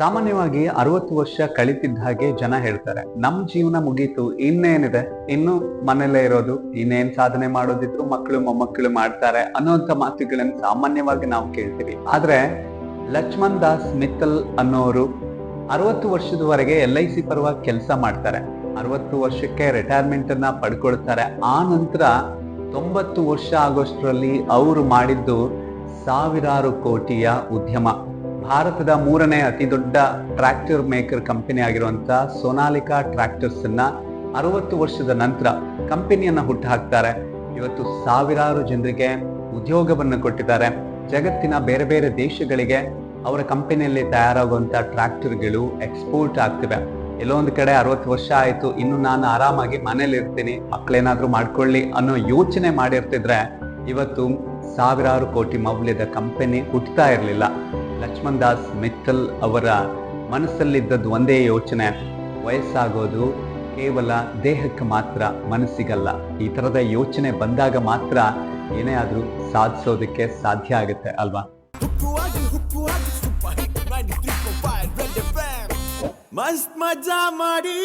ಸಾಮಾನ್ಯವಾಗಿ ಅರವತ್ತು ವರ್ಷ ಕಳಿತಿದ್ದ ಹಾಗೆ ಜನ ಹೇಳ್ತಾರೆ. ನಮ್ ಜೀವನ ಮುಗೀತು, ಇನ್ನೇನಿದೆ? ಇನ್ನು ಮನೇಲೇ ಇರೋದು, ಇನ್ನೇನ್ ಸಾಧನೆ ಮಾಡೋದಿದ್ರು ಮಕ್ಕಳು ಮೊಮ್ಮಕ್ಕಳು ಮಾಡ್ತಾರೆ ಅನ್ನೋಂಥ ಮಾತುಗಳನ್ನು ಸಾಮಾನ್ಯವಾಗಿ ನಾವು ಕೇಳ್ತೀವಿ. ಆದ್ರೆ ಲಕ್ಷ್ಮಣ್ ದಾಸ್ ಮಿತ್ತಲ್ ಅನ್ನೋರು ಅರವತ್ತು ವರ್ಷದವರೆಗೆ ಎಲ್ ಐ ಸಿ ಪರವಾಗಿ ಕೆಲಸ ಮಾಡ್ತಾರೆ. ಅರವತ್ತು ವರ್ಷಕ್ಕೆ ರಿಟೈರ್ಮೆಂಟ್ ಅನ್ನ ಪಡ್ಕೊಳ್ತಾರೆ. ಆ ನಂತರ ತೊಂಬತ್ತು ವರ್ಷ ಆಗೋಷ್ಟರಲ್ಲಿ ಅವರು ಮಾಡಿದ್ದು ಸಾವಿರಾರು ಕೋಟಿಯ ಉದ್ಯಮ. ಭಾರತದ ಮೂರನೇ ಅತಿ ದೊಡ್ಡ ಟ್ರ್ಯಾಕ್ಟರ್ ಮೇಕರ್ ಕಂಪನಿ ಆಗಿರುವಂಥ ಸೋನಾಲಿಕಾ ಟ್ರ್ಯಾಕ್ಟರ್ಸ್ ಅನ್ನ ಅರವತ್ತು ವರ್ಷದ ನಂತರ ಕಂಪನಿಯನ್ನ ಹುಟ್ಟು ಹಾಕ್ತಾರೆ ಇವತ್ತು ಸಾವಿರಾರು ಜನರಿಗೆ ಉದ್ಯೋಗವನ್ನು ಕೊಟ್ಟಿದ್ದಾರೆ. ಜಗತ್ತಿನ ಬೇರೆ ಬೇರೆ ದೇಶಗಳಿಗೆ ಅವರ ಕಂಪನಿಯಲ್ಲಿ ತಯಾರಾಗುವಂತ ಟ್ರ್ಯಾಕ್ಟರ್ಗಳು ಎಕ್ಸ್ಪೋರ್ಟ್ ಆಗ್ತಿವೆ. ಎಲ್ಲೋ ಒಂದು ಕಡೆ ಅರವತ್ತು ವರ್ಷ ಆಯ್ತು, ಇನ್ನು ನಾನು ಆರಾಮಾಗಿ ಮನೇಲಿ ಇರ್ತೀನಿ ಮಕ್ಕಳೇನಾದ್ರೂ ಮಾಡ್ಕೊಳ್ಳಿ ಅನ್ನೋ ಯೋಚನೆ ಮಾಡಿರ್ತಿದ್ರೆ ಇವತ್ತು ಸಾವಿರಾರು ಕೋಟಿ ಮೌಲ್ಯದ ಕಂಪನಿ ಹುಟ್ಟುತ್ತಾ ಇರಲಿಲ್ಲ. ಲಕ್ಷ್ಮಣ್ ದಾಸ್ ಮಿತ್ತಲ್ ಅವರ ಮನಸ್ಸಲ್ಲಿದ್ದದ್ದು ಒಂದೇ ಯೋಚನೆ, ವಯಸ್ಸಾಗೋದು ಕೇವಲ ದೇಹಕ್ಕೆ ಮಾತ್ರ, ಮನಸ್ಸಿಗಲ್ಲ. ಈ ತರದ ಯೋಚನೆ ಬಂದಾಗ ಮಾತ್ರ ಏನೇ ಆದ್ರೂ ಸಾಧಿಸೋದಕ್ಕೆ ಸಾಧ್ಯ ಆಗುತ್ತೆ ಅಲ್ವಾ? ಹುಕ್ಕುವಾಗಿ ಹುಕ್ಕುವಾಗಿ ಸೂಪರ್ ಹಿಟ್ 93.5 ರೆಡ್ ಎಫ್ಎಂ ಮಸ್ತ್ ಮಜಾ ಮಾಡಿ.